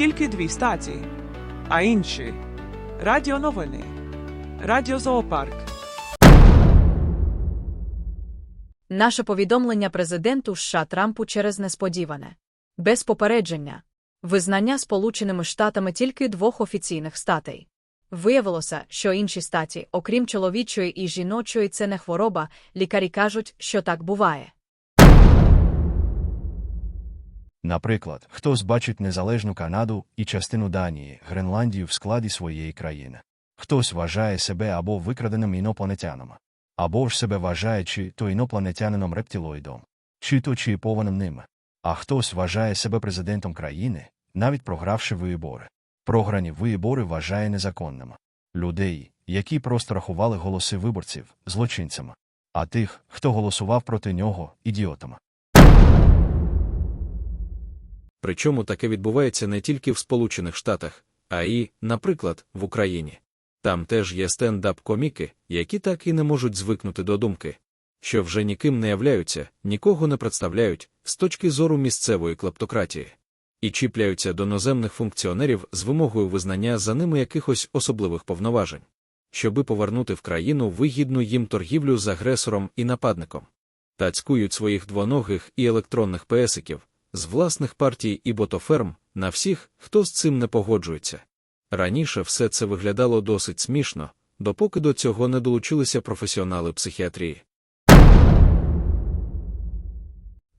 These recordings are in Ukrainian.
тільки дві статі, а інші радіоновини, радіозоопарк. Наше повідомлення президенту США Трампу через несподіване, без попередження, визнання Сполученими Штатами тільки двох офіційних статей. Виявилося, що інші статі, окрім чоловічої і жіночої, це не хвороба, лікарі кажуть, що так буває. Наприклад, хтось бачить незалежну Канаду і частину Данії, Гренландію в складі своєї країни. Хтось вважає себе або викраденим інопланетяном, або ж себе вважає чи то інопланетянином рептилоїдом, чи то чіпованим ним. А хтось вважає себе президентом країни, навіть програвши вибори. Програні вибори вважає незаконним. Людей, які просто рахували голоси виборців, злочинцями, а тих, хто голосував проти нього, ідіотами. Причому таке відбувається не тільки в Сполучених Штатах, а й, наприклад, в Україні. Там теж є стендап-коміки, які так і не можуть звикнути до думки, що вже ніким не являються, нікого не представляють з точки зору місцевої клептократії, і чіпляються до наземних функціонерів з вимогою визнання за ними якихось особливих повноважень, щоби повернути в країну вигідну їм торгівлю з агресором і нападником. Тацькують своїх двоногих і електронних песиків з власних партій і ботоферм на всіх, хто з цим не погоджується. Раніше все це виглядало досить смішно, допоки до цього не долучилися професіонали психіатрії.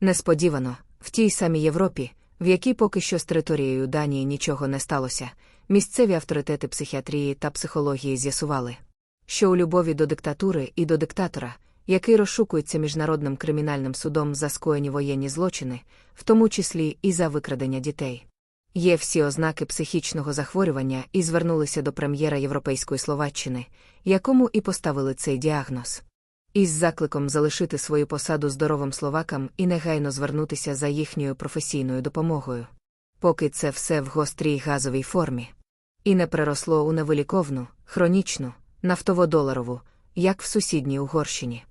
Несподівано, в тій самій Європі, в якій поки що з територією Данії нічого не сталося, місцеві авторитети психіатрії та психології з'ясували, що у любові до диктатури і до диктатора, який розшукується міжнародним кримінальним судом за скоєні воєнні злочини, в тому числі і за викрадення дітей. Є всі ознаки психічного захворювання і звернулися до прем'єра Європейської Словаччини, якому і поставили цей діагноз. Із закликом залишити свою посаду здоровим словакам і негайно звернутися за їхньою професійною допомогою. Поки це все в гострій газовій формі. І не переросло у невиліковну, хронічну, нафтово-доларову, як в сусідній Угорщині.